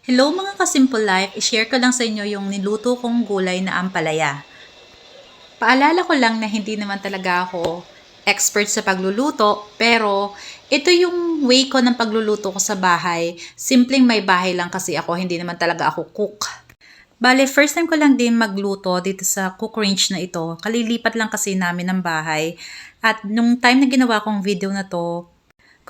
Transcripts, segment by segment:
Hello mga ka-simple life, i-share ko lang sa inyo yung niluto kong gulay na ampalaya. Paalala ko lang na hindi naman talaga ako expert sa pagluluto, pero ito yung way ko ng pagluluto ko sa bahay. Simpleng may bahay lang kasi ako, hindi naman talaga ako cook. Bale, first time ko lang din magluto dito sa cook range na ito. Kalilipat lang kasi namin ng bahay. At nung time na ginawa kong video na to,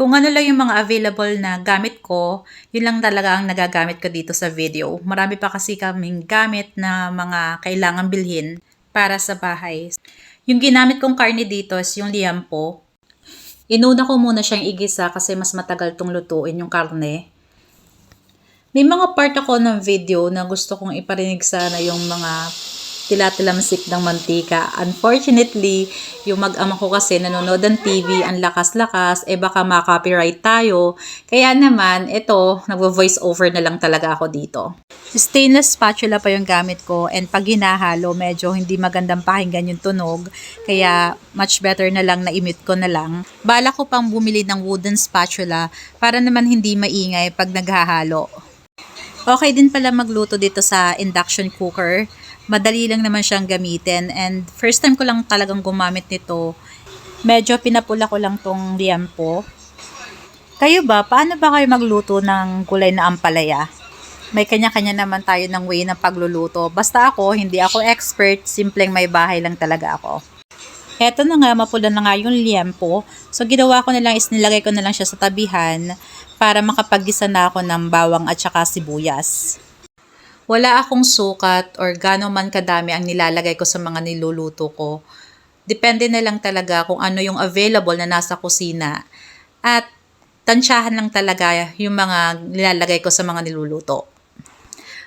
kung ano lang yung mga available na gamit ko, yun lang talaga ang nagagamit ko dito sa video. Marami pa kasi kaming gamit na mga kailangan bilhin para sa bahay. Yung ginamit kong karne dito is yung liampo. Inuna ko muna siyang igisa kasi mas matagal tong lutuin yung karne. May mga part ako ng video na gusto kong iparinig sana yung mga tilatilamsik ng mantika. Unfortunately, yung mag-ama ko kasi nanonood ng TV, ang lakas-lakas, eh baka ma-copyright tayo. Kaya naman, ito, nagvo-voice over na lang talaga ako dito. Stainless spatula pa yung gamit ko and pag hinahalo, medyo hindi magandang pakinggan yung tunog. Kaya much better na lang na imute ko na lang. Bala ko pang bumili ng wooden spatula para naman hindi maingay pag naghahalo. Okay din pala magluto dito sa induction cooker. Madali lang naman siyang gamitin and first time ko lang talagang gumamit nito. Medyo pinapula ko lang tong liampo. Kayo ba, paano ba kayo magluto ng gulay na ampalaya? May kanya-kanya naman tayo ng way ng pagluluto. Basta ako, hindi ako expert, simpleng may bahay lang talaga ako. Eto na nga, mapula na nga yung liempo. So, ginawa ko na lang is nilagay ko na lang siya sa tabihan para makapaggisa na ako ng bawang at saka sibuyas. Wala akong sukat or gano'n man kadami ang nilalagay ko sa mga niluluto ko. Depende na lang talaga kung ano yung available na nasa kusina. At tansyahan lang talaga yung mga nilalagay ko sa mga niluluto.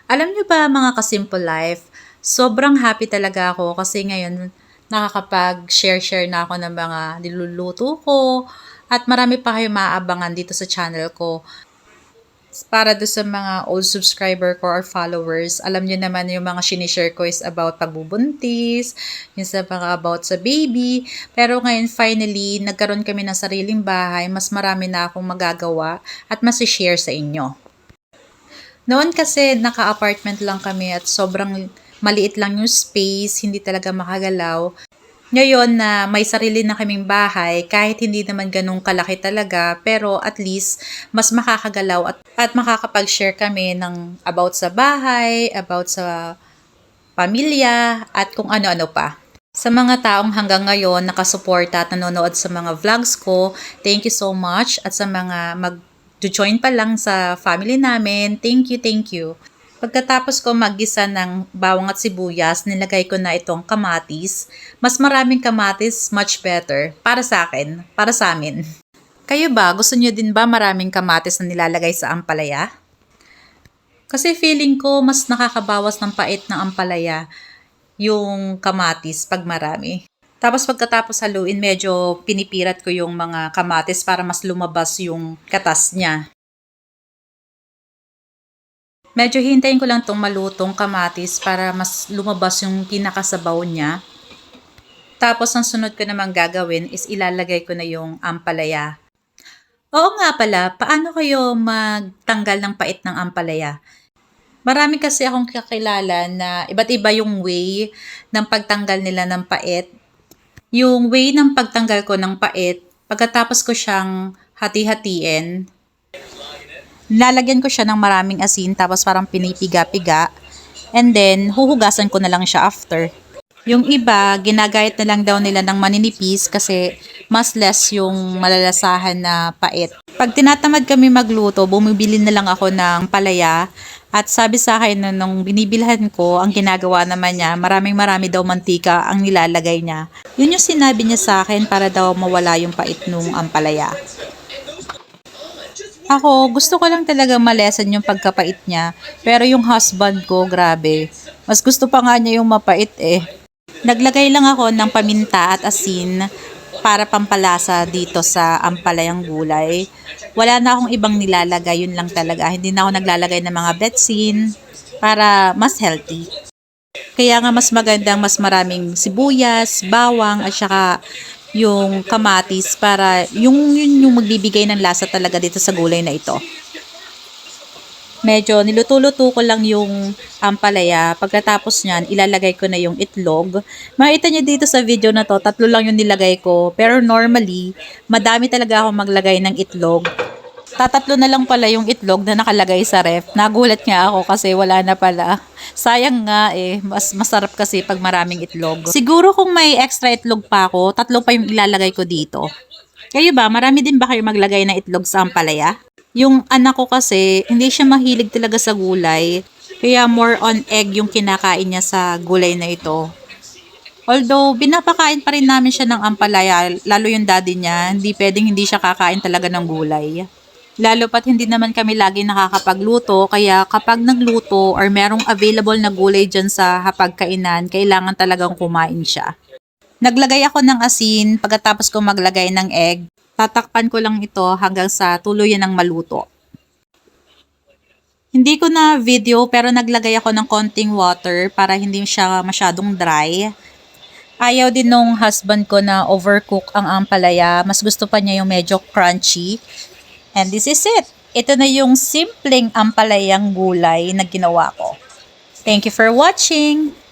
Alam niyo ba mga ka-simple life, sobrang happy talaga ako kasi ngayon nakakapag-share-share na ako ng mga niluluto ko at marami pa kayo maaabangan dito sa channel ko. Para do sa mga old subscriber ko or followers, alam niyo naman yung mga sinishare ko is about pagbubuntis, yung sa mga about sa baby. Pero ngayon, finally, nagkaroon kami ng sariling bahay, mas marami na akong magagawa at masishare sa inyo. Noon kasi naka-apartment lang kami at sobrang maliit lang yung space, hindi talaga makagalaw. Ngayon na may sarili na kaming bahay, kahit hindi naman ganun kalaki talaga, pero at least mas makakagalaw at, at makakapag-share kami ng about sa bahay, about sa pamilya, at kung ano-ano pa. Sa mga taong hanggang ngayon nakasuporta at nanonood sa mga vlogs ko, thank you so much. At sa mga mag-join pa lang sa family namin, thank you, thank you. Pagkatapos ko maggisa ng bawang at sibuyas, nilagay ko na itong kamatis. Mas maraming kamatis, much better. Para sa akin, para sa amin. Kayo ba, gusto nyo din ba maraming kamatis na nilalagay sa ampalaya? Kasi feeling ko mas nakakabawas ng pait ng ampalaya yung kamatis pag marami. Tapos pagkatapos haluin, medyo pinipirat ko yung mga kamatis para mas lumabas yung katas niya. Medyo hintayin ko lang tong malutong kamatis para mas lumabas yung pinakasabaw niya. Tapos ang sunod ko naman gagawin is ilalagay ko na yung ampalaya. Oo nga pala, paano kayo magtanggal ng pait ng ampalaya? Marami kasi akong kakilala na iba't iba yung way ng pagtanggal nila ng pait. Yung way ng pagtanggal ko ng pait, pagkatapos ko siyang hati-hatiin, Lalagyan ko siya ng maraming asin tapos parang pinipiga-piga. And then, huhugasan ko na lang siya after. Yung iba, ginagayat na lang daw nila ng maninipis kasi mas less yung malalasahan na pait. Pag tinatamad kami magluto, bumibili na lang ako ng palaya. At sabi sa akin na nung binibilhan ko, ang ginagawa naman niya, maraming marami daw mantika ang nilalagay niya. Yun yung sinabi niya sa akin para daw mawala yung pait nung ampalaya. Ako, gusto ko lang talaga malesan yung pagkapait niya. Pero yung husband ko, grabe. Mas gusto pa nga niya yung mapait eh. Naglagay lang ako ng paminta at asin para pampalasa dito sa ampalayang gulay. Wala na akong ibang nilalagay, yun lang talaga. Hindi na ako naglalagay ng mga betsin para mas healthy. Kaya nga mas magandang mas maraming sibuyas, bawang, at saka yung kamatis para yung, yun yung magbibigay ng lasa talaga dito sa gulay na ito. medyo niluto-luto ko lang yung ampalaya. Pagkatapos niyan, ilalagay ko na yung itlog. Makita niyo dito sa video na to, tatlo lang yung nilagay ko. Pero normally, madami talaga ako maglagay ng itlog. Tatatlo na lang pala yung itlog na nakalagay sa ref. Nagulat nga ako kasi wala na pala. Sayang nga eh. Mas masarap kasi pag maraming itlog. Siguro kung may extra itlog pa ako, tatlo pa yung ilalagay ko dito. Kayo ba, marami din ba kayo maglagay na itlog sa ampalaya? Yung anak ko kasi, hindi siya mahilig talaga sa gulay. Kaya more on egg yung kinakain niya sa gulay na ito. Although, binapakain pa rin namin siya ng ampalaya, lalo yung daddy niya, hindi pwedeng hindi siya kakain talaga ng gulay. Lalo pat hindi naman kami lagi nakakapagluto, kaya kapag nagluto or merong available na gulay dyan sa hapagkainan, kailangan talagang kumain siya. Naglagay ako ng asin, pagkatapos ko maglagay ng egg, tatakpan ko lang ito hanggang sa tuluyan ng maluto. Hindi ko na video pero naglagay ako ng konting water para hindi siya masyadong dry. Ayaw din nung husband ko na overcook ang ampalaya. Mas gusto pa niya yung medyo crunchy. And this is it. Ito na yung simpleng ampalayang gulay na ginawa ko. Thank you for watching!